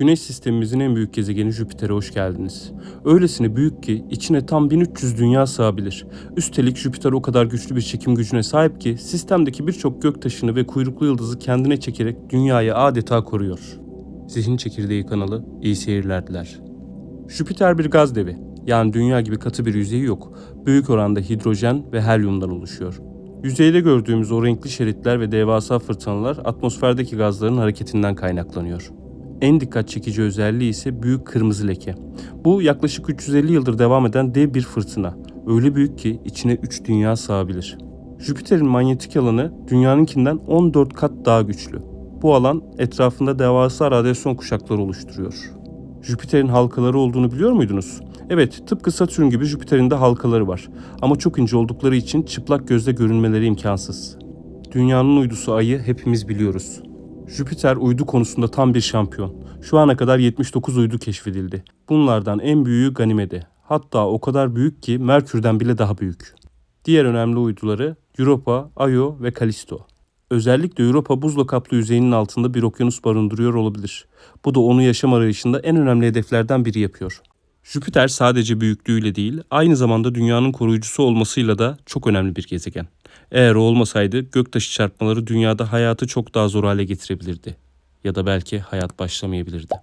Güneş sistemimizin en büyük gezegeni Jüpiter'e hoş geldiniz. Öylesine büyük ki içine tam 1300 dünya sığabilir. Üstelik Jüpiter o kadar güçlü bir çekim gücüne sahip ki sistemdeki birçok göktaşını ve kuyruklu yıldızı kendine çekerek dünyayı adeta koruyor. Zihin Çekirdeği kanalı iyi seyirler diler. Jüpiter bir gaz devi. Yani dünya gibi katı bir yüzeyi yok. Büyük oranda hidrojen ve helyumdan oluşuyor. Yüzeyde gördüğümüz o renkli şeritler ve devasa fırtınalar atmosferdeki gazların hareketinden kaynaklanıyor. En dikkat çekici özelliği ise büyük kırmızı leke. Bu yaklaşık 350 yıldır devam eden dev bir fırtına. Öyle büyük ki içine 3 dünya sığabilir. Jüpiter'in manyetik alanı dünyanınkinden 14 kat daha güçlü. Bu alan etrafında devasa radyasyon kuşakları oluşturuyor. Jüpiter'in halkaları olduğunu biliyor muydunuz? Evet, tıpkı Satürn gibi Jüpiter'in de halkaları var. Ama çok ince oldukları için çıplak gözle görünmeleri imkansız. Dünyanın uydusu Ay'ı hepimiz biliyoruz. Jüpiter uydu konusunda tam bir şampiyon. Şu ana kadar 79 uydu keşfedildi. Bunlardan en büyüğü Ganymede. Hatta o kadar büyük ki Merkür'den bile daha büyük. Diğer önemli uyduları Europa, Io ve Callisto. Özellikle Europa buzla kaplı yüzeyinin altında bir okyanus barındırıyor olabilir. Bu da onu yaşam arayışında en önemli hedeflerden biri yapıyor. Jüpiter sadece büyüklüğüyle değil, aynı zamanda dünyanın koruyucusu olmasıyla da çok önemli bir gezegen. Eğer o olmasaydı göktaşı çarpmaları dünyada hayatı çok daha zor hale getirebilirdi. Ya da belki hayat başlamayabilirdi.